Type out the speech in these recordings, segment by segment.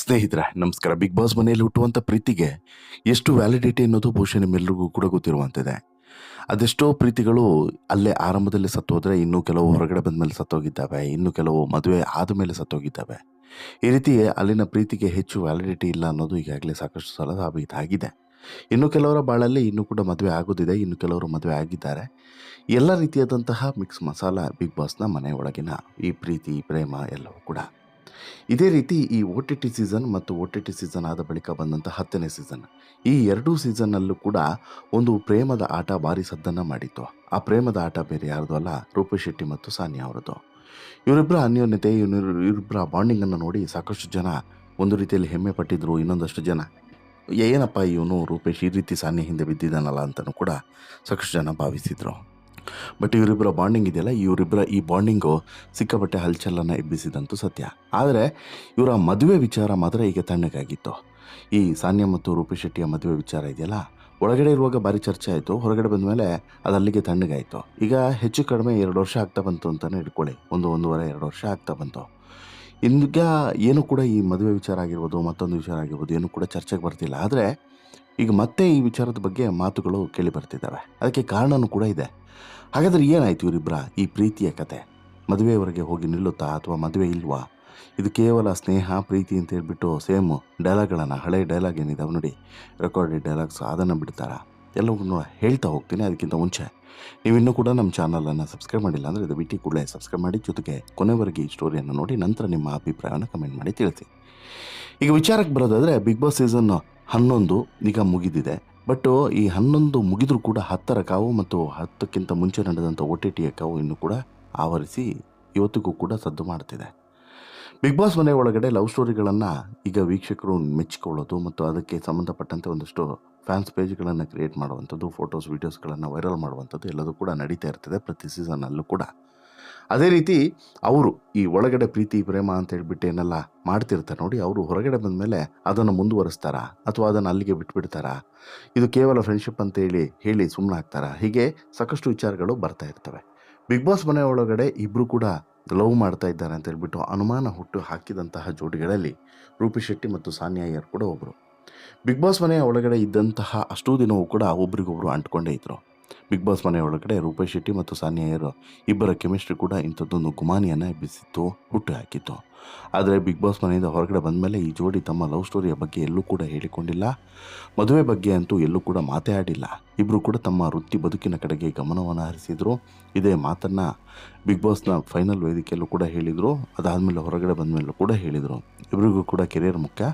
ಸ್ನೇಹಿತರೆ, ನಮಸ್ಕಾರ. Big boss ಮನೆಯಲ್ಲಿ ಹುಟ್ಟುವಂಥ ಪ್ರೀತಿಗೆ ಎಷ್ಟು ವ್ಯಾಲಿಡಿಟಿ ಅನ್ನೋದು ಬಹುಶಃ ನಿಮ್ಮೆಲ್ಲರಿಗೂ ಕೂಡ ಗೊತ್ತಿರುವಂತಿದೆ. ಅದೆಷ್ಟೋ ಪ್ರೀತಿಗಳು ಅಲ್ಲೇ ಆರಂಭದಲ್ಲಿ ಸತ್ತೋದ್ರೆ ಇನ್ನೂ ಕೆಲವು ಹೊರಗಡೆ ಬಂದ ಮೇಲೆ ಸತ್ತೋಗಿದ್ದಾವೆ, ಇನ್ನು ಕೆಲವು ಮದುವೆ ಆದ ಮೇಲೆ ಸತ್ತೋಗಿದ್ದಾವೆ. ಈ ರೀತಿ ಅಲ್ಲಿನ ಪ್ರೀತಿಗೆ ಹೆಚ್ಚು ವ್ಯಾಲಿಡಿಟಿ ಇಲ್ಲ ಅನ್ನೋದು ಈಗಾಗಲೇ ಸಾಕಷ್ಟು ಸಲ ಸಾಬೀತಾಗಿದೆ. ಇನ್ನು ಕೆಲವರ ಬಾಳಲ್ಲಿ ಇನ್ನೂ ಕೂಡ ಮದುವೆ ಆಗೋದಿದೆ, ಇನ್ನು ಕೆಲವರು ಮದುವೆ ಆಗಿದ್ದಾರೆ. ಎಲ್ಲ ರೀತಿಯಾದಂತಹ ಮಿಕ್ಸ್ ಮಸಾಲ ಬಿಗ್ ಬಾಸ್ನ ಮನೆಯೊಳಗಿನ ಈ ಪ್ರೀತಿ ಪ್ರೇಮ ಎಲ್ಲವೂ ಕೂಡ. ಇದೇ ರೀತಿ ಈ ಒ ಟಿ ಟಿ ಸೀಸನ್ ಮತ್ತು ಒ ಟಿ ಟಿ ಸೀಸನ್ ಆದ ಬಳಿಕ ಬಂದಂಥ ಹತ್ತನೇ ಸೀಸನ್ ಈ ಎರಡೂ ಸೀಸನ್ನಲ್ಲೂ ಕೂಡ ಒಂದು ಪ್ರೇಮದ ಆಟ ಭಾರಿ ಸದ್ದನ್ನು ಮಾಡಿತ್ತು. ಆ ಪ್ರೇಮದ ಆಟ ಬೇರೆ ಯಾರ್ದು ಅಲ್ಲ, ರೂಪೇಶ್ ಶೆಟ್ಟಿ ಮತ್ತು ಸಾನಿಯಾ ಅವರದ್ದು ಇವರಿಬ್ಬರ ಅನ್ಯೋನ್ಯತೆ ಇವ್ರ ಇವರಿಬ್ಬರ ಬಾಂಡಿಂಗನ್ನು ನೋಡಿ ಸಾಕಷ್ಟು ಜನ ಒಂದು ರೀತಿಯಲ್ಲಿ ಹೆಮ್ಮೆ ಪಟ್ಟಿದ್ರು ಇನ್ನೊಂದಷ್ಟು ಜನ. ಏನಪ್ಪ ಇವನು ರೂಪೇಶ್ ಈ ರೀತಿ ಸಾನ್ಯ ಹಿಂದೆ ಬಿದ್ದಿದ್ದಾನಲ್ಲ ಅಂತಲೂ ಕೂಡ ಸಾಕಷ್ಟು ಜನ ಭಾವಿಸಿದ್ರು. ಬಟ್ ಇವರಿಬ್ಬರ ಬಾಂಡಿಂಗ್ ಇದೆಯಲ್ಲ ಇವರಿಬ್ಬರ ಈ ಬಾಂಡಿಂಗು ಸಿಕ್ಕಾಪಟ್ಟೆ ಹಲ್ಚಲನ್ನು ಎಬ್ಬಿಸಿದಂತೂ ಸತ್ಯ. ಆದರೆ ಇವರ ಮದುವೆ ವಿಚಾರ ಮಾತ್ರ ಈಗ ತಣ್ಣಗಾಗಿತ್ತು. ಈ ಸಾನ್ಯ ಮತ್ತು ರೂಪಿ ಶೆಟ್ಟಿಯ ಮದುವೆ ವಿಚಾರ ಇದೆಯಲ್ಲ, ಒಳಗಡೆ ಇರುವಾಗ ಭಾರಿ ಚರ್ಚೆ ಆಯಿತು, ಹೊರಗಡೆ ಬಂದ ಮೇಲೆ ಅದು ಅಲ್ಲಿಗೆ ತಣ್ಣಗಾಯಿತು. ಈಗ ಹೆಚ್ಚು ಕಡಿಮೆ ಎರಡು ವರ್ಷ ಆಗ್ತಾ ಬಂತು ಅಂತಲೇ ಇಟ್ಕೊಳ್ಳಿ, ಒಂದು ಒಂದೂವರೆ, ಎರಡು ವರ್ಷ ಆಗ್ತಾ ಬಂತು. ಈಗ ಏನು ಕೂಡ ಈ ಮದುವೆ ವಿಚಾರ ಆಗಿರ್ಬೋದು, ಮತ್ತೊಂದು ವಿಚಾರ ಆಗಿರ್ಬೋದು, ಏನು ಕೂಡ ಚರ್ಚೆಗೆ ಬರ್ತಿಲ್ಲ. ಆದರೆ ಈಗ ಮತ್ತೆ ಈ ವಿಚಾರದ ಬಗ್ಗೆ ಮಾತುಗಳು ಕೇಳಿ ಬರ್ತಿದ್ದಾವೆ ಅದಕ್ಕೆ ಕಾರಣನೂ ಕೂಡ ಇದೆ. ಹಾಗಾದರೆ ಏನಾಯ್ತು ಇವರಿಬ್ಬರ ಈ ಪ್ರೀತಿಯ ಕತೆ? ಮದುವೆಯವರೆಗೆ ಹೋಗಿ ನಿಲ್ಲುತ್ತಾ ಅಥವಾ ಮದುವೆ ಇಲ್ವಾ? ಇದು ಕೇವಲ ಸ್ನೇಹ, ಪ್ರೀತಿ ಅಂತ ಹೇಳಿಬಿಟ್ಟು ಸೇಮ್ ಡೈಲಾಗ್ಗಳನ್ನು ಹಳೆ ಡೈಲಾಗ್ ಏನಿದಾವೆ ನೋಡಿ ರೆಕಾರ್ಡೆಡ್ ಡೈಲಾಗ್ಸ್ ಅದನ್ನು ಬಿಡ್ತಾರಾ? ಎಲ್ಲವನ್ನೂ ಹೇಳ್ತಾ ಹೋಗ್ತೀನಿ ಅದಕ್ಕಿಂತ ಮುಂಚೆ. ನೀವಿನ್ನೂ ಕೂಡ ನಮ್ಮ ಚಾನಲನ್ನು ಸಬ್ಸ್ಕ್ರೈಬ್ ಮಾಡಿಲ್ಲ ಅಂದರೆ ಇದು ಬಿಟ್ಟು ಕೂಡಲೇ ಸಬ್ಸ್ಕ್ರೈಬ್ ಮಾಡಿ, ಜೊತೆಗೆ ಕೊನೆವರೆಗೆ ಈ ಸ್ಟೋರಿಯನ್ನು ನೋಡಿ ನಂತರ ನಿಮ್ಮ ಅಭಿಪ್ರಾಯವನ್ನು ಕಮೆಂಟ್ ಮಾಡಿ ತಿಳಿಸಿ. ಈಗ ವಿಚಾರಕ್ಕೆ ಬರೋದಾದರೆ ಬಿಗ್ ಬಾಸ್ ಸೀಸನ್ ಹನ್ನೊಂದು ಈಗ ಮುಗಿದಿದೆ. ಬಟ್ ಈ ಹನ್ನೊಂದು ಮುಗಿದರೂ ಕೂಡ ಹತ್ತರ ಕಾವು ಮತ್ತು ಹತ್ತಕ್ಕಿಂತ ಮುಂಚೆ ನಡೆದಂಥ ಒ ಟಿ ಟಿಯ ಕಾವು ಇನ್ನೂ ಕೂಡ ಆವರಿಸಿ ಇವತ್ತಿಗೂ ಕೂಡ ಸದ್ದು ಮಾಡ್ತಿದೆ. ಬಿಗ್ ಬಾಸ್ ಮನೆ ಒಳಗಡೆ ಲವ್ ಸ್ಟೋರಿಗಳನ್ನು ಈಗ ವೀಕ್ಷಕರು ಮೆಚ್ಚಿಕೊಳ್ಳೋದು ಮತ್ತು ಅದಕ್ಕೆ ಸಂಬಂಧಪಟ್ಟಂತೆ ಒಂದಷ್ಟು ಫ್ಯಾನ್ಸ್ ಪೇಜ್ಗಳನ್ನು ಕ್ರಿಯೇಟ್ ಮಾಡುವಂಥದ್ದು ಫೋಟೋಸ್ ವೀಡಿಯೋಸ್ಗಳನ್ನು ವೈರಲ್ ಮಾಡುವಂಥದ್ದು ಎಲ್ಲದೂ ಕೂಡ ನಡೀತಾ ಇರ್ತದೆ ಪ್ರತಿ ಸೀಸನಲ್ಲೂ ಕೂಡ. ಅದೇ ರೀತಿ ಅವರು ಈ ಒಳಗಡೆ ಪ್ರೀತಿ, ಪ್ರೇಮ ಅಂತ ಹೇಳ್ಬಿಟ್ಟು ಏನೆಲ್ಲ ಮಾಡ್ತಿರ್ತಾರೆ ನೋಡಿ, ಅವರು ಹೊರಗಡೆ ಬಂದ ಮೇಲೆ ಅದನ್ನು ಮುಂದುವರಿಸ್ತಾರಾ ಅಥವಾ ಅದನ್ನು ಅಲ್ಲಿಗೆ ಬಿಟ್ಬಿಡ್ತಾರಾ? ಇದು ಕೇವಲ ಫ್ರೆಂಡ್ಶಿಪ್ ಅಂತ ಹೇಳಿ ಹೇಳಿ ಸುಮ್ಮನೆ ಹೀಗೆ ಸಾಕಷ್ಟು ವಿಚಾರಗಳು ಬರ್ತಾ ಇರ್ತವೆ. ಬಿಗ್ ಬಾಸ್ ಮನೆ ಒಳಗಡೆ ಇಬ್ಬರು ಕೂಡ ಲವ್ ಮಾಡ್ತಾ ಇದ್ದಾರೆ ಅಂತ ಹೇಳ್ಬಿಟ್ಟು ಅನುಮಾನ ಹುಟ್ಟು ಹಾಕಿದಂತಹ ಜೋಡಿಗಳಲ್ಲಿ ರೂಪಿ ಶೆಟ್ಟಿ ಮತ್ತು ಸಾನ್ಯಾ ಅಯ್ಯರ್ ಕೂಡ ಒಬ್ಬರು ಬಿಗ್ ಬಾಸ್ ಮನೆಯ ಒಳಗಡೆ ಇದ್ದಂತಹ ಅಷ್ಟೂ ದಿನವೂ ಕೂಡ ಒಬ್ರಿಗೊಬ್ರು ಅಂಟ್ಕೊಂಡೇ ಇದ್ರು. ಬಿಗ್ ಬಾಸ್ ಮನೆ ಒಳಗಡೆ ರೂಪೇಶ್ ಶೆಟ್ಟಿ ಮತ್ತು ಸಾನಿಯಾ ಇಬ್ಬರ ಕೆಮಿಸ್ಟ್ರಿ ಕೂಡ ಇಂಥದ್ದೊಂದು ಗುಮಾನಿಯನ್ನು ಎಬ್ಬಿಸಿತ್ತು ಹುಟ್ಟು ಹಾಕಿತ್ತು. ಆದರೆ ಬಿಗ್ ಬಾಸ್ ಮನೆಯಿಂದ ಹೊರಗಡೆ ಬಂದ ಮೇಲೆ ಈ ಜೋಡಿ ತಮ್ಮ ಲವ್ ಸ್ಟೋರಿಯ ಬಗ್ಗೆ ಎಲ್ಲೂ ಕೂಡ ಹೇಳಿಕೊಂಡಿಲ್ಲ. ಮದುವೆ ಬಗ್ಗೆ ಅಂತೂ ಎಲ್ಲೂ ಕೂಡ ಮಾತೇ ಆಡಿಲ್ಲ. ಇಬ್ಬರು ಕೂಡ ತಮ್ಮ ವೃತ್ತಿ ಬದುಕಿನ ಕಡೆಗೆ ಗಮನವನ್ನು ಹರಿಸಿದರು. ಇದೇ ಮಾತನ್ನು ಬಿಗ್ ಬಾಸ್ನ ಫೈನಲ್ ವೇದಿಕೆಯಲ್ಲೂ ಕೂಡ ಹೇಳಿದರು. ಅದಾದಮೇಲೆ ಹೊರಗಡೆ ಬಂದ ಮೇಲೂ ಕೂಡ ಹೇಳಿದರು. ಇಬ್ಬರಿಗೂ ಕೂಡ ಕೆರಿಯರ್ ಮುಖ್ಯ.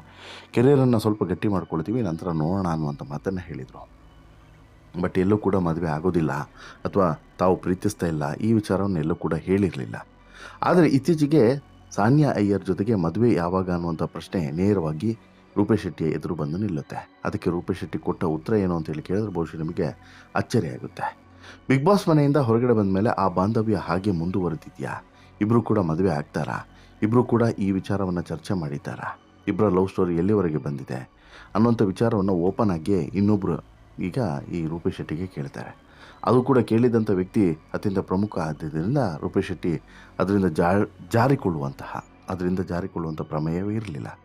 ಕೆರಿಯರನ್ನು ಸ್ವಲ್ಪ ಗಟ್ಟಿ ಮಾಡ್ಕೊಳ್ತೀವಿ, ನಂತರ ನೋಡೋಣ ಅನ್ನುವಂಥ ಮಾತನ್ನು ಹೇಳಿದರು. ಬಟ್ ಎಲ್ಲೂ ಕೂಡ ಮದುವೆ ಆಗೋದಿಲ್ಲ ಅಥವಾ ತಾವು ಪ್ರೀತಿಸ್ತಾ ಇಲ್ಲ, ಈ ವಿಚಾರವನ್ನು ಎಲ್ಲೂ ಕೂಡ ಹೇಳಿರಲಿಲ್ಲ. ಆದರೆ ಇತ್ತೀಚೆಗೆ ಸಾನ್ಯಾ ಅಯ್ಯರ್ ಜೊತೆಗೆ ಮದುವೆ ಯಾವಾಗ ಅನ್ನುವಂಥ ಪ್ರಶ್ನೆ ನೇರವಾಗಿ ರೂಪೇಶ್ ಶೆಟ್ಟಿಯ ಎದುರು ಬಂದು ನಿಲ್ಲುತ್ತೆ. ಅದಕ್ಕೆ ರೂಪೇಶ್ ಶೆಟ್ಟಿ ಕೊಟ್ಟ ಉತ್ತರ ಏನು ಅಂತ ಹೇಳಿ ಕೇಳಿದ್ರೆ ಬಹುಶಃ ನಿಮಗೆ ಅಚ್ಚರಿಯಾಗುತ್ತೆ ಬಿಗ್ ಬಾಸ್ ಮನೆಯಿಂದ ಹೊರಗಡೆ ಬಂದ ಮೇಲೆ ಆ ಬಾಂಧವ್ಯ ಹಾಗೆ ಮುಂದುವರೆದಿದೆಯಾ? ಇಬ್ಬರು ಕೂಡ ಮದುವೆ ಆಗ್ತಾರಾ? ಇಬ್ಬರು ಕೂಡ ಈ ವಿಚಾರವನ್ನು ಚರ್ಚೆ ಮಾಡಿದ್ದಾರಾ? ಇಬ್ಬರ ಲವ್ ಸ್ಟೋರಿ ಎಲ್ಲಿವರೆಗೆ ಬಂದಿದೆ? ಅನ್ನುವಂಥ ವಿಚಾರವನ್ನು ಓಪನ್ ಆಗಿ ಇನ್ನೊಬ್ಬರು ಈಗ ಈ ರೂಪೇಶ್ ಶೆಟ್ಟಿಗೆ ಕೇಳ್ತಾರೆ. ಅದು ಕೂಡ ಕೇಳಿದಂಥ ವ್ಯಕ್ತಿ ಅತ್ಯಂತ ಪ್ರಮುಖ ಆದ್ದರಿಂದ ರೂಪೇಶ್ ಶೆಟ್ಟಿ ಅದರಿಂದ ಜಾ, ಜಾರಿಕೊಳ್ಳುವಂತಹ, ಅದರಿಂದ ಜಾರಿಕೊಳ್ಳುವಂಥ ಪ್ರಮೇಯವೇ ಇರಲಿಲ್ಲ.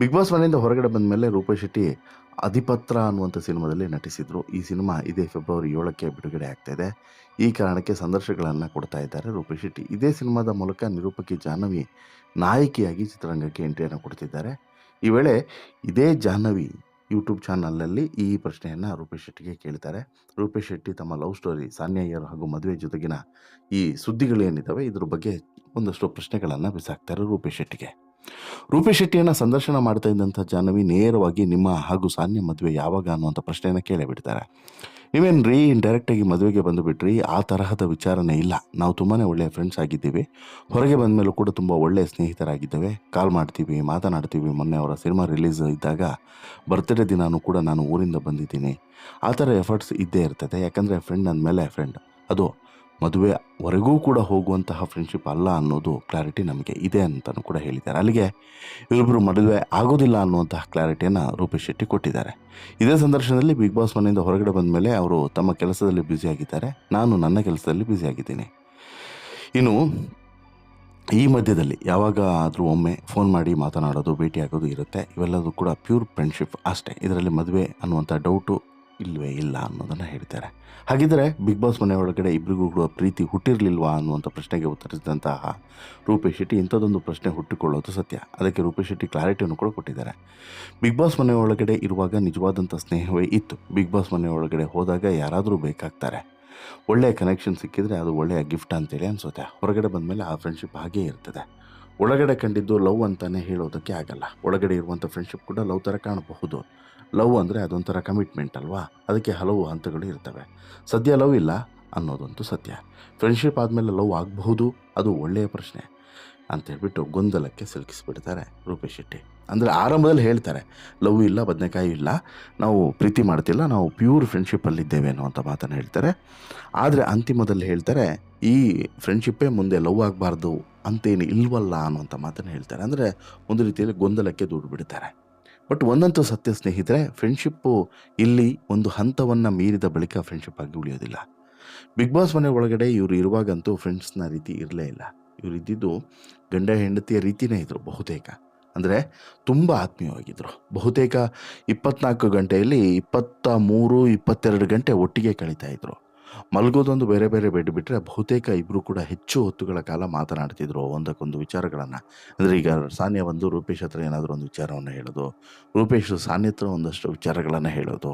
ಬಿಗ್ ಬಾಸ್ ಮನೆಯಿಂದ ಹೊರಗಡೆ ಬಂದ ಮೇಲೆ ರೂಪೇಶ್ ಶೆಟ್ಟಿ ಅಧಿಪತ್ರ ಅನ್ನುವಂಥ ಸಿನಿಮಾದಲ್ಲಿ ನಟಿಸಿದರು. ಈ ಸಿನಿಮಾ ಇದೇ ಫೆಬ್ರವರಿ ಏಳಕ್ಕೆ ಬಿಡುಗಡೆ ಆಗ್ತಾ ಇದೆ. ಈ ಕಾರಣಕ್ಕೆ ಸಂದರ್ಶನಗಳನ್ನು ಕೊಡ್ತಾ ಇದ್ದಾರೆ ರೂಪೇಶ್ ಶೆಟ್ಟಿ. ಇದೇ ಸಿನಿಮಾದ ಮೂಲಕ ನಿರೂಪಕಿ ಜಾಹ್ನವಿ ನಾಯಕಿಯಾಗಿ ಚಿತ್ರರಂಗಕ್ಕೆ ಎಂಟ್ರಿಯನ್ನು ಕೊಡ್ತಿದ್ದಾರೆ. ಈ ವೇಳೆ ಇದೇ ಜಾಹ್ನವಿ ಯೂಟ್ಯೂಬ್ ಚಾನಲಲ್ಲಿ ಈ ಪ್ರಶ್ನೆಯನ್ನು ರೂಪೇಶ್ ಶೆಟ್ಟಿಗೆ ಕೇಳ್ತಾರೆ. ರೂಪೇಶ್ ಶೆಟ್ಟಿ ತಮ್ಮ ಲವ್ ಸ್ಟೋರಿ ಸಾನ್ಯಾ ಅಯ್ಯರ್ ಹಾಗೂ ಮದುವೆ ಜೊತೆಗಿನ ಈ ಸುದ್ದಿಗಳೇನಿದ್ದಾವೆ ಇದ್ರ ಬಗ್ಗೆ ಒಂದಷ್ಟು ಪ್ರಶ್ನೆಗಳನ್ನು ಬಿಸಾಕ್ತಾರೆ ರೂಪೇಶ್ ಶೆಟ್ಟಿಗೆ. ರೂಪೇಶ್ ಶೆಟ್ಟಿಯನ್ನು ಸಂದರ್ಶನ ಮಾಡ್ತಾ ಇದ್ದಂಥ ಜಾಹ್ನವಿ ನೇರವಾಗಿ ನಿಮ್ಮ ಹಾಗೂ ಸಾನ್ಯ ಮದುವೆ ಯಾವಾಗ ಅನ್ನುವಂಥ ಪ್ರಶ್ನೆಯನ್ನು ಕೇಳಿಬಿಡ್ತಾರೆ ನೀವೇನು ರೀ ಡೈರೆಕ್ಟಾಗಿ ಮದುವೆಗೆ ಬಂದುಬಿಟ್ರಿ ಆ ತರಹದ ವಿಚಾರನೇ ಇಲ್ಲ. ನಾವು ತುಂಬಾ ಒಳ್ಳೆಯ ಫ್ರೆಂಡ್ಸ್ ಆಗಿದ್ದೀವಿ. ಹೊರಗೆ ಬಂದ ಮೇಲೂ ಕೂಡ ತುಂಬ ಒಳ್ಳೆಯ ಸ್ನೇಹಿತರಾಗಿದ್ದೇವೆ. ಕಾಲ್ ಮಾಡ್ತೀವಿ, ಮಾತನಾಡ್ತೀವಿ. ಮೊನ್ನೆ ಅವರ ಸಿನಿಮಾ ರಿಲೀಸ್ ಇದ್ದಾಗ ಬರ್ತ್ಡೇ ದಿನಾನೂ ಕೂಡ ನಾನು ಊರಿಂದ ಬಂದಿದ್ದೀನಿ. ಆ ಥರ ಎಫರ್ಟ್ಸ್ ಇದ್ದೇ ಇರ್ತದೆ. ಯಾಕಂದರೆ ಫ್ರೆಂಡ್ ಅಂದಮೇಲೆ ಫ್ರೆಂಡ್ ಅದು ಮದುವೆವರೆಗೂ ಕೂಡ ಹೋಗುವಂತಹ ಫ್ರೆಂಡ್ಶಿಪ್ ಅಲ್ಲ ಅನ್ನೋದು ಕ್ಲಾರಿಟಿ ನಮಗೆ ಇದೆ ಅಂತಲೂ ಕೂಡ ಹೇಳಿದ್ದಾರೆ. ಅಲ್ಲಿಗೆ ಇವರಿಬ್ಬರು ಮದುವೆ ಆಗೋದಿಲ್ಲ ಅನ್ನುವಂತಹ ಕ್ಲಾರಿಟಿಯನ್ನು ರೂಪೇಶ್ ಶೆಟ್ಟಿ ಕೊಟ್ಟಿದ್ದಾರೆ. ಇದೇ ಸಂದರ್ಶನದಲ್ಲಿ ಬಿಗ್ ಬಾಸ್ ಮನೆಯಿಂದ ಹೊರಗಡೆ ಬಂದ ಮೇಲೆ ಅವರು ತಮ್ಮ ಕೆಲಸದಲ್ಲಿ ಬ್ಯುಸಿಯಾಗಿದ್ದಾರೆ ನಾನು ನನ್ನ ಕೆಲಸದಲ್ಲಿ ಬ್ಯುಸಿಯಾಗಿದ್ದೀನಿ ಇನ್ನು ಈ ಮಧ್ಯದಲ್ಲಿ ಯಾವಾಗ ಆದರೂ ಒಮ್ಮೆ ಫೋನ್ ಮಾಡಿ ಮಾತನಾಡೋದು, ಭೇಟಿಯಾಗೋದು ಇರುತ್ತೆ. ಇವೆಲ್ಲದೂ ಕೂಡ ಪ್ಯೂರ್ ಫ್ರೆಂಡ್ಶಿಪ್ ಅಷ್ಟೇ. ಇದರಲ್ಲಿ ಮದುವೆ ಅನ್ನುವಂಥ ಡೌಟು ಇಲ್ಲವೇ ಇಲ್ಲ ಅನ್ನೋದನ್ನು ಹೇಳ್ತಾರೆ. ಹಾಗಿದ್ದರೆ ಬಿಗ್ ಬಾಸ್ ಮನೆ ಒಳಗಡೆ ಇಬ್ಬರಿಗೂ ಕೂಡ ಪ್ರೀತಿ ಹುಟ್ಟಿರಲಿಲ್ವಾ ಅನ್ನುವಂಥ ಪ್ರಶ್ನೆಗೆ ಉತ್ತರಿಸಿದಂತಹ ರೂಪೇಶ್ ಶೆಟ್ಟಿ ಇಂಥದ್ದೊಂದು ಪ್ರಶ್ನೆ ಹುಟ್ಟಿಕೊಳ್ಳೋದು ಸತ್ಯ. ಅದಕ್ಕೆ ರೂಪೇಶ್ ಶೆಟ್ಟಿ ಕ್ಲಾರಿಟಿಯನ್ನು ಕೂಡ ಕೊಟ್ಟಿದ್ದಾರೆ. ಬಿಗ್ ಬಾಸ್ ಮನೆ ಒಳಗಡೆ ಇರುವಾಗ ನಿಜವಾದಂಥ ಸ್ನೇಹವೇ ಇತ್ತು. ಬಿಗ್ ಬಾಸ್ ಮನೆ ಒಳಗಡೆ ಹೋದಾಗ ಯಾರಾದರೂ ಬೇಕಾಗ್ತಾರೆ. ಒಳ್ಳೆಯ ಕನೆಕ್ಷನ್ ಸಿಕ್ಕಿದರೆ ಅದು ಒಳ್ಳೆಯ ಗಿಫ್ಟ್ ಅಂತೇಳಿ ಅನಿಸುತ್ತೆ. ಹೊರಗಡೆ ಬಂದಮೇಲೆ ಆ ಫ್ರೆಂಡ್ಶಿಪ್ ಹಾಗೇ ಇರ್ತದೆ. ಒಳಗಡೆ ಕಂಡಿದ್ದು ಲವ್ ಅಂತಲೇ ಹೇಳೋದಕ್ಕೆ ಆಗಲ್ಲ. ಒಳಗಡೆ ಇರುವಂಥ ಫ್ರೆಂಡ್ಶಿಪ್ ಕೂಡ ಲವ್ ಥರ ಕಾಣಬಹುದು. ಲವ್ ಅಂದರೆ ಅದೊಂಥರ ಕಮಿಟ್ಮೆಂಟ್ ಅಲ್ವಾ? ಅದಕ್ಕೆ ಹಲವು ಹಂತಗಳು ಇರ್ತವೆ. ಸದ್ಯ ಲವ್ ಇಲ್ಲ ಅನ್ನೋದಂತೂ ಸತ್ಯ. ಫ್ರೆಂಡ್ಶಿಪ್ ಆದಮೇಲೆ ಲವ್ ಆಗಬಹುದು? ಅದು ಒಳ್ಳೆಯ ಪ್ರಶ್ನೆ. ಅಂತ ಹೇಳ್ಬಿಟ್ಟು ಗೊಂದಲಕ್ಕೆ ಸಿಲುಕಿಸಿಬಿಡ್ತಾರೆ ರೂಪೇಶ್ ಶೆಟ್ಟಿ. ಅಂದರೆ ಆರಂಭದಲ್ಲಿ ಹೇಳ್ತಾರೆ, ಲವ್ ಇಲ್ಲ, ಬದನೆಕಾಯಿ ಇಲ್ಲ. ನಾವು ಪ್ರೀತಿ ಮಾಡ್ತಿಲ್ಲ, ನಾವು ಪ್ಯೂರ್ ಫ್ರೆಂಡ್ಶಿಪ್ಪಲ್ಲಿದ್ದೇವೆ ಅನ್ನುವಂಥ ಮಾತನ್ನು ಹೇಳ್ತಾರೆ. ಆದರೆ ಅಂತಿಮದಲ್ಲಿ ಹೇಳ್ತಾರೆ, ಈ ಫ್ರೆಂಡ್ಶಿಪ್ಪೇ ಮುಂದೆ ಲವ್ ಆಗಬಾರ್ದು, ಅಂತೇನು ಇಲ್ವಲ್ಲ ಅನ್ನುವಂಥ ಮಾತನ್ನು ಹೇಳ್ತಾರೆ. ಅಂದರೆ ಒಂದು ರೀತಿಯಲ್ಲಿ ಗೊಂದಲಕ್ಕೆ ದುಡ್ಡು ಬಿಡ್ತಾರೆ ಬಟ್ ಒಂದಂತೂ ಸತ್ಯ ಸ್ನೇಹಿತರೆ ಫ್ರೆಂಡ್ಶಿಪ್ಪು ಇಲ್ಲಿ ಒಂದು ಹಂತವನ್ನು ಮೀರಿದ ಬಳಿಕ ಫ್ರೆಂಡ್ಶಿಪ್ ಆಗಿ ಉಳಿಯೋದಿಲ್ಲ. ಬಿಗ್ ಬಾಸ್ ಮನೆ ಒಳಗಡೆ ಇವರು ಇರುವಾಗಂತೂ ಫ್ರೆಂಡ್ಸ್ನ ರೀತಿ ಇರಲೇ ಇಲ್ಲ. ಇವರು ಇದ್ದಿದ್ದು ಗಂಡ ಹೆಂಡತಿಯ ರೀತಿಯೇ ಇದ್ದರು ಬಹುತೇಕ. ಅಂದರೆ ತುಂಬ ಆತ್ಮೀಯವಾಗಿದ್ದರು ಬಹುತೇಕ ಇಪ್ಪತ್ನಾಲ್ಕು ಗಂಟೆಯಲ್ಲಿ ಇಪ್ಪತ್ತ ಮೂರು, ಇಪ್ಪತ್ತೆರಡು ಗಂಟೆ ಒಟ್ಟಿಗೆ ಕಳೀತಾ ಇದ್ರು. ಮಲಗೋದೊಂದು ಬೇರೆ ಬೇರೆ ಬೆಡ್ ಬಿಟ್ಟರೆ ಬಹುತೇಕ ಇಬ್ಬರು ಕೂಡ ಹೆಚ್ಚು ಹೊತ್ತುಗಳ ಕಾಲ ಮಾತನಾಡ್ತಿದ್ರು ಒಂದಕ್ಕೊಂದು ವಿಚಾರಗಳನ್ನು. ಅಂದರೆ ಈಗ ಸಾನ್ಯ ಬಂದು ರೂಪೇಶ್ ಹತ್ರ ಏನಾದರೂ ಒಂದು ವಿಚಾರವನ್ನು ಹೇಳೋದು, ರೂಪೇಶ್ ಸಾನ್ಯ ಹತ್ರ ಒಂದಷ್ಟು ವಿಚಾರಗಳನ್ನು ಹೇಳೋದು.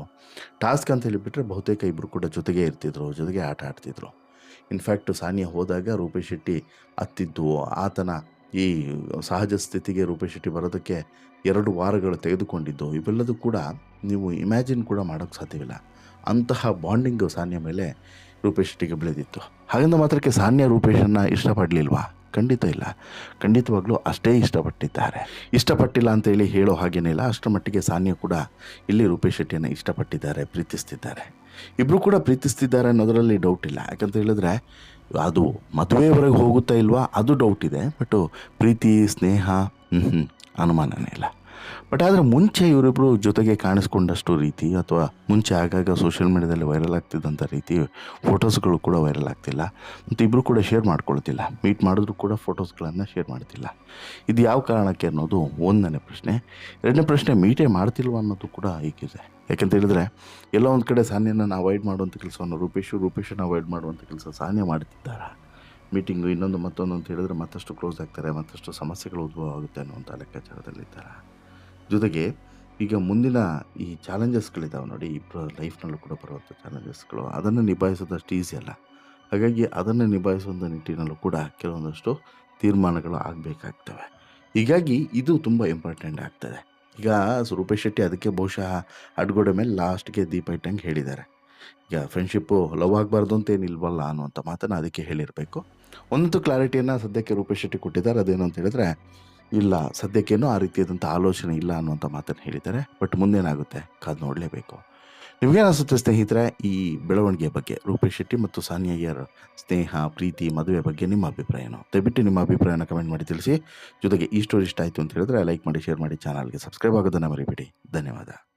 ಟಾಸ್ಕ್ ಅಂತ ಹೇಳಿಬಿಟ್ರೆ ಬಹುತೇಕ ಇಬ್ಬರು ಕೂಡ ಜೊತೆಗೆ ಇರ್ತಿದ್ರು, ಜೊತೆಗೆ ಆಟ ಆಡ್ತಿದ್ರು. ಇನ್ಫ್ಯಾಕ್ಟ್ ಸಾನಿಯಾ ಹೋದಾಗ ರೂಪೇಶ್ ಶೆಟ್ಟಿ ಅತ್ತಿದ್ದು ಆತನ ಈ ಸಹಜ ಸ್ಥಿತಿಗೆ ರೂಪೇಶ್ ಶೆಟ್ಟಿ ಬರೋದಕ್ಕೆ ಎರಡು ವಾರಗಳು ತೆಗೆದುಕೊಂಡಿದ್ದು. ಇವೆಲ್ಲದೂ ಕೂಡ ನೀವು ಇಮ್ಯಾಜಿನ್ ಕೂಡ ಮಾಡೋಕ್ಕೆ ಸಾಧ್ಯವಿಲ್ಲ. ಅಂತಹ ಬಾಂಡಿಂಗು ಸಾನ್ಯ ಮೇಲೆ ರೂಪೇಶ್ ಶೆಟ್ಟಿಗೆ ಬೆಳೆದಿತ್ತು. ಹಾಗಂದ ಮಾತ್ರಕ್ಕೆ ಸಾನ್ಯ ರೂಪೇಶನ್ನು ಇಷ್ಟಪಡಲಿಲ್ವಾ? ಖಂಡಿತ ಇಲ್ಲ. ಖಂಡಿತವಾಗ್ಲೂ ಅಷ್ಟೇ ಇಷ್ಟಪಟ್ಟಿದ್ದಾರೆ. ಇಷ್ಟಪಟ್ಟಿಲ್ಲ ಅಂತೇಳಿ ಹೇಳೋ ಹಾಗೇನೇ ಇಲ್ಲ. ಅಷ್ಟರ ಮಟ್ಟಿಗೆ ಸಾನ್ಯ ಕೂಡ ಇಲ್ಲಿ ರೂಪೇಶ್ ಶೆಟ್ಟಿಯನ್ನು ಇಷ್ಟಪಟ್ಟಿದ್ದಾರೆ, ಪ್ರೀತಿಸ್ತಿದ್ದಾರೆ. ಇಬ್ಬರು ಕೂಡ ಪ್ರೀತಿಸ್ತಿದ್ದಾರೆ ಅನ್ನೋದರಲ್ಲಿ ಡೌಟ್ ಇಲ್ಲ. ಯಾಕಂತ ಹೇಳಿದ್ರೆ ಅದು ಮದುವೆವರೆಗೆ ಹೋಗುತ್ತಾ ಇಲ್ವಾ? ಅದು ಡೌಟ್ ಇದೆ. ಬಟ್ ಪ್ರೀತಿ, ಸ್ನೇಹ ಹ್ಞೂ ಅನುಮಾನನೇ ಇಲ್ಲ. ಬಟ್ ಆದರೆ ಮುಂಚೆ ಇವರಿಬ್ಬರು ಜೊತೆಗೆ ಕಾಣಿಸ್ಕೊಂಡಷ್ಟು ರೀತಿ ಅಥವಾ ಮುಂಚೆ ಆಗಾಗ ಸೋಷಿಯಲ್ ಮೀಡ್ಯಾದಲ್ಲಿ ವೈರಲ್ ಆಗ್ತಿದ್ದಂಥ ರೀತಿ ಫೋಟೋಸ್ಗಳು ಕೂಡ ವೈರಲ್ ಆಗ್ತಿಲ್ಲ. ಮತ್ತು ಇಬ್ಬರು ಕೂಡ ಶೇರ್ ಮಾಡ್ಕೊಳ್ತಿಲ್ಲ. ಮೀಟ್ ಮಾಡಿದ್ರು ಕೂಡ ಫೋಟೋಸ್ಗಳನ್ನು ಶೇರ್ ಮಾಡ್ತಿಲ್ಲ. ಇದು ಯಾವ ಕಾರಣಕ್ಕೆ ಅನ್ನೋದು ಒಂದನೇ ಪ್ರಶ್ನೆ. ಎರಡನೇ ಪ್ರಶ್ನೆ ಮೀಟೇ ಮಾಡ್ತಿಲ್ವ ಅನ್ನೋದು ಕೂಡ ಈಗಿದೆ ಯಾಕೆಂತ ಹೇಳಿದ್ರೆ, ಎಲ್ಲ ಒಂದು ಕಡೆ ಸಾನ್ಯನ ಅವಾಯ್ಡ್ ಮಾಡುವಂಥ ಕೆಲಸವನ್ನು ರೂಪೇಶು ರೂಪೇಶನ್ನು ಅವಾಯ್ಡ್ ಮಾಡುವಂಥ ಕೆಲಸ ಸಾನ್ಯ ಮಾಡ್ತಿದ್ದಾರೆ? ಮೀಟಿಂಗು ಇನ್ನೊಂದು ಮತ್ತೊಂದು ಅಂತ ಹೇಳಿದ್ರೆ ಮತ್ತಷ್ಟು ಕ್ಲೋಸ್ ಆಗ್ತಾರೆ, ಮತ್ತಷ್ಟು ಸಮಸ್ಯೆಗಳು ಉದ್ಭವ ಆಗುತ್ತೆ ಅನ್ನುವಂಥ ಲೆಕ್ಕಾಚಾರದಲ್ಲಿದ್ದಾರೆ? ಜೊತೆಗೆ ಈಗ ಮುಂದಿನ ಈ ಚಾಲೆಂಜಸ್ಗಳಿದ್ದಾವೆ ನೋಡಿ ಇಬ್ಬರ ಲೈಫ್ನಲ್ಲೂ ಕೂಡ ಬರುವಂಥ ಚಾಲೆಂಜಸ್ಗಳು ಅದನ್ನು ನಿಭಾಯಿಸೋದಷ್ಟು ಈಸಿ ಅಲ್ಲ. ಹಾಗಾಗಿ ಅದನ್ನು ನಿಭಾಯಿಸುವಂಥ ನಿಟ್ಟಿನಲ್ಲೂ ಕೂಡ ಕೆಲವೊಂದಷ್ಟು ತೀರ್ಮಾನಗಳು ಆಗಬೇಕಾಗ್ತವೆ. ಹೀಗಾಗಿ ಇದು ತುಂಬ ಇಂಪಾರ್ಟೆಂಟ್ ಆಗ್ತದೆ. ಈಗ ರೂಪೇಶ್ ಶೆಟ್ಟಿ ಅದಕ್ಕೆ ಬಹುಶಃ ಅಡ್ಗೋಡೆ ಮೇಲೆ ಲಾಸ್ಟ್ಗೆ ದೀಪ ಇಟ್ಟಂಗೆ ಹೇಳಿದ್ದಾರೆ. ಈಗ ಫ್ರೆಂಡ್ಶಿಪ್ಪು ಲವ್ ಆಗಬಾರ್ದು ಅಂತ ಏನಿಲ್ವಲ್ಲ ಅನ್ನುವಂಥ ಮಾತನ್ನು ಅದಕ್ಕೆ ಹೇಳಿರಬೇಕು. ಒಂದಂತೂ ಕ್ಲಾರಿಟಿಯನ್ನು ಸದ್ಯಕ್ಕೆ ರೂಪೇಶ್ ಶೆಟ್ಟಿ ಕೊಟ್ಟಿದ್ದಾರೆ. ಅದೇನು ಅಂತ ಹೇಳಿದ್ರೆ ಇಲ್ಲ, ಸದ್ಯಕ್ಕೇನೂ ಆ ರೀತಿಯಾದಂಥ ಆಲೋಚನೆ ಇಲ್ಲ ಅನ್ನುವಂಥ ಮಾತನ್ನು ಹೇಳಿದ್ದಾರೆ. ಬಟ್ ಮುಂದೇನಾಗುತ್ತೆ? ಕಾದು ನೋಡಲೇಬೇಕು. ನಿಮಗೇನಿಸುತ್ತೆ ಸ್ನೇಹಿತರೆ, ಈ ಬೆಳವಣಿಗೆಯ ಬಗ್ಗೆ? ರೂಪೇಶ್ ಶೆಟ್ಟಿ ಮತ್ತು ಸಾನಿಯಾ ಅಯ್ಯರ್ ಸ್ನೇಹ, ಪ್ರೀತಿ ಮದುವೆ ಬಗ್ಗೆ ನಿಮ್ಮ ಅಭಿಪ್ರಾಯನು? ದಯವಿಟ್ಟು ನಿಮ್ಮ ಅಭಿಪ್ರಾಯನ ಕಮೆಂಟ್ ಮಾಡಿ ತಿಳಿಸಿ. ಜೊತೆಗೆ ಈ ಸ್ಟೋರಿ ಇಷ್ಟ ಆಯಿತು ಅಂತ ಹೇಳಿದ್ರೆ ಲೈಕ್ ಮಾಡಿ, ಶೇರ್ ಮಾಡಿ, ಚಾನಲ್ಗೆ ಸಬ್ಸ್ಕ್ರೈಬ್ ಆಗೋದನ್ನು ಮರಿಬೇಡಿ. ಧನ್ಯವಾದ.